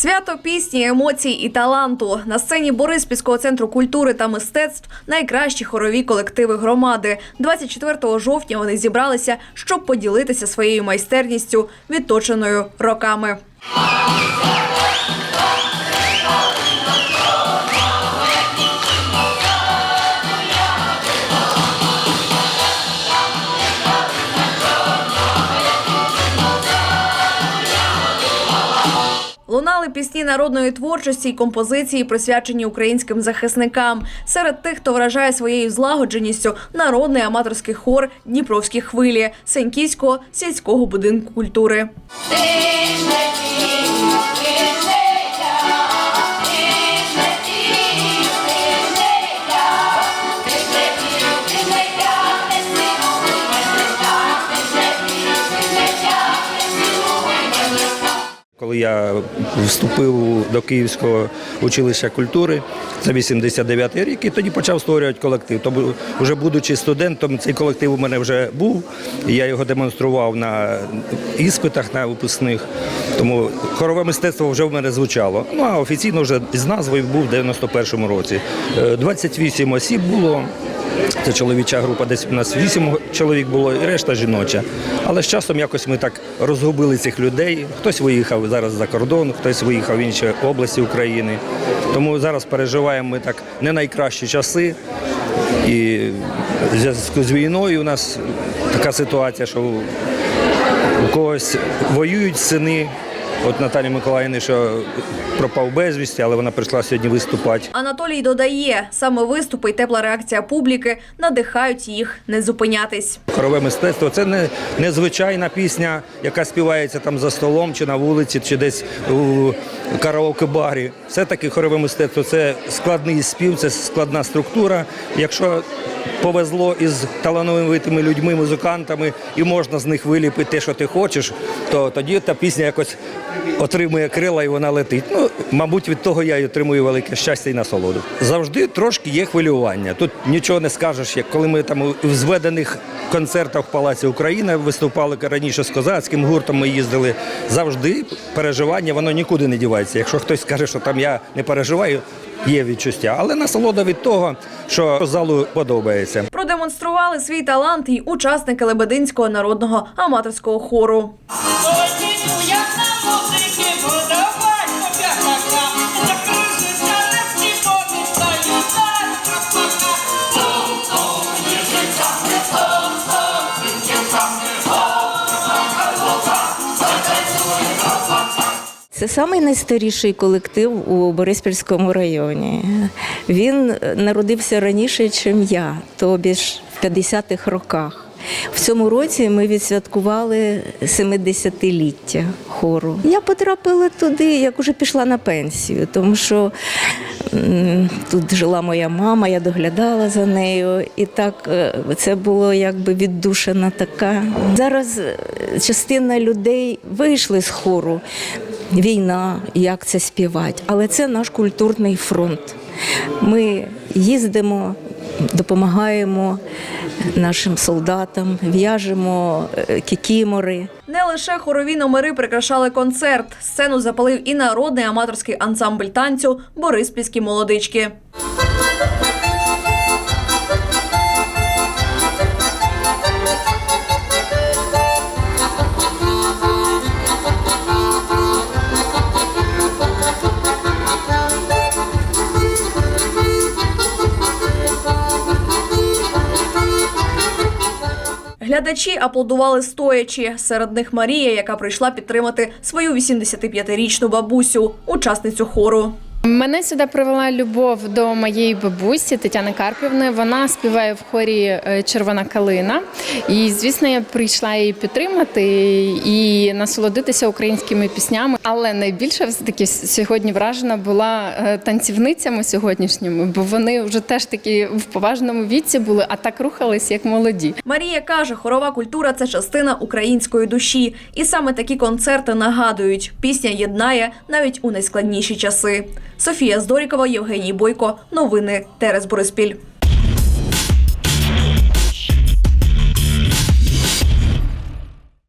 Свято пісні, емоцій і таланту на сцені Бориспільського центру культури та мистецтв найкращі хорові колективи громади. 24 жовтня вони зібралися, щоб поділитися своєю майстерністю, відточеною роками. Лунали пісні народної творчості й композиції, присвячені українським захисникам. Серед тих, хто вражає своєю злагодженістю, народний аматорський хор Дніпровські хвилі Сеньківського сільського будинку культури. Коли я вступив до Київського училища культури, це 89-й рік, і тоді почав створювати колектив. Тобто, вже будучи студентом, цей колектив у мене вже був. і Я його демонстрував на іспитах на випускних. Тому хорове мистецтво вже в мене звучало. Ну а офіційно вже з назвою був в 91-му році. Е, 28 осіб було. Це чоловіча група, десь у нас вісім чоловік було, і решта жіноча. Але з часом якось ми так розгубили цих людей. Хтось виїхав зараз за кордон, хтось виїхав в інші області України. Тому зараз переживаємо ми так не найкращі часи. І в зв'язку з війною у нас така ситуація, що у когось воюють сини. От Наталі Миколаївни, що пропав безвісті, але вона прийшла сьогодні виступати. Анатолій додає, саме виступи й тепла реакція публіки надихають їх не зупинятись. Хорове мистецтво це не незвичайна пісня, яка співається там за столом, чи на вулиці, чи десь у караоке-барі. Все таки хорове мистецтво це складний спів, це складна структура. Якщо повезло із талановитими людьми, музикантами, і можна з них виліпити те, що ти хочеш, то тоді та пісня якось отримує крила і вона летить. Ну, мабуть, від того я й отримую велике щастя і насолоду. Завжди трошки є хвилювання. Тут нічого не скажеш, як коли ми там у зведених концертах в Палаці Україна виступали раніше з козацьким гуртом. Ми їздили. Завжди переживання, воно нікуди не дівається. Якщо хтось скаже, що там я не переживаю, є відчуття. Але насолода від того, що залу подобається. Продемонстрували свій талант і учасники Лебединського народного аматорського хору. Це самий найстаріший колектив у Бориспільському районі. Він народився раніше, ніж я, тобі ж в 50-х роках. В цьому році ми відсвяткували 70-ліття хору. Я потрапила туди, як уже пішла на пенсію, тому що тут жила моя мама, я доглядала за нею, і так е, це було якби віддушена така. Зараз е, частина людей вийшли з хору. Війна, як це співати, але це наш культурний фронт. Ми їздимо, допомагаємо нашим солдатам, в'яжемо е, кікімори. Не лише хорові номери прикрашали концерт. Сцену запалив і народний аматорський ансамбль танцю Бориспільські молодички. Глядачі аплодували стоячи. Серед них Марія, яка прийшла підтримати свою 85-річну бабусю, учасницю хору. Мене сюди привела любов до моєї бабусі Тетяни Карпівни. Вона співає в хорі е, Червона калина. І, звісно, я прийшла її підтримати і насолодитися українськими піснями. Але найбільше все-таки сьогодні вражена була е, танцівницями сьогоднішніми, бо вони вже теж таки в поважному віці були, а так рухались як молоді. Марія каже, хорова культура це частина української душі, і саме такі концерти нагадують, пісня єднає навіть у найскладніші часи. Софія Здорікова, Євгеній Бойко. Новини Терес Бориспіль.